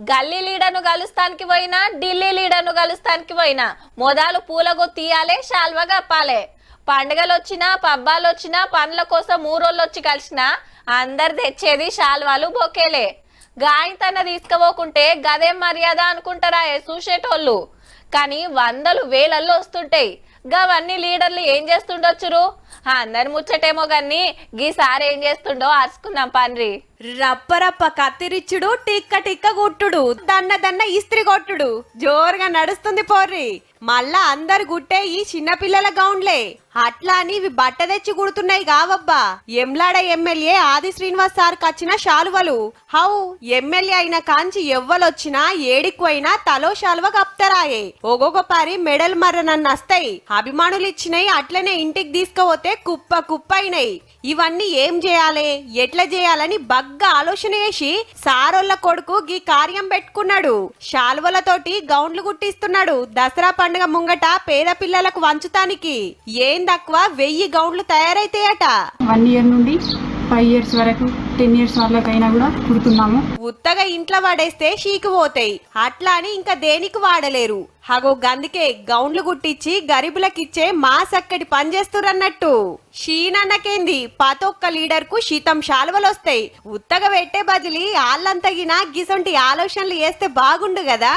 గల్లీ లీడర్ను కలుస్తానికి పోయినా ఢిల్లీ లీడర్ను కలుస్తానికి పోయినా మొదలు పూలగొ తీయాలే శాల్వా కప్పాలే. పండుగలు వచ్చినా పబ్బాలు వచ్చినా పనుల కోసం ఊరోళ్ళు వచ్చి కలిసినా అందరు తెచ్చేది శాల్వాలు బొకేలే. గాయంతన తీసుకుపోకుంటే గదేం మర్యాద అనుకుంటారా చూసేటోళ్ళు కానీ వందలు వేలల్లో వస్తుంటాయి. గవన్నీ లీడర్లు ఏం చేస్తుండొచ్చురు? అందరి ముచ్చటేమో గాని గీసారి ఏం చేస్తుండో అరుచుకుందాం పండ్రి రప్ప రప్ప కత్తిరిచ్చుడు టిక్క టిక్క గుట్టుడు దన్న దన్న ఇస్త్రీ కొట్టుడు. జోరుగా నడుస్తుంది పోర్రి. మళ్ళా అందరు గుట్టే ఈ చిన్నపిల్లల గౌండ్లే. అట్లా అని ఇవి బట్ట తెచ్చి కుడుతున్నాయి కావబ్బా ఎంలాడ ఎమ్మెల్యే ఆది శ్రీనివాస్ సార్ కచ్చిన శాలువలు. హౌ ఎమ్మెల్యే అయిన కాంచి ఎవ్వలొచ్చినా ఏడిపోయినా తలో శాలువ కప్తరాయే. ఒగొక పారి మెడల్ మర్రనన్న వస్తాయి అభిమానులు ఇచ్చినాయి అట్లనే ఇంటికి తీసుకుపోతే కుప్ప కుప్ప అయినాయి ఇవన్నీ ఏం చేయాలి? ఎట్లా చేయాలని బగ్గా ఆలోచన చేసి సారోళ్ళ కొడుకు గీ కార్యం పెట్టుకున్నాడు. శాలువలతోటి గౌండ్లు గుట్టిస్తున్నాడు. దసరా పండుగ ముంగట పేద పిల్లలకు వంచుతానికి. ఏం తక్కువ వెయ్యి గౌండ్లు తయారైతాయట. వన్ ఇయర్ నుండి ఫైవ్ ఇయర్స్ వరకు టెన్ ఇయర్స్ వాళ్ళకైనా కూడా కుడుతున్నాము ఉత్తగా ఇంట్లో వాడేస్తే షీకిపోతాయి అట్లా అని ఇంకా దేనికి వాడలేరు. హగో గందుకే గౌండ్లు గుట్టించి గరీబులకిచ్చే మా సక్కటి పనిచేస్తురన్నట్టు షీనన్నకేంది? పతొక్క లీడర్కు శీతం శాలువలు వస్తాయి ఉత్తగా పెట్టే బదిలి ఆళ్ళంతగినా గిసొంటి ఆలోచనలు చేస్తే బాగుండు కదా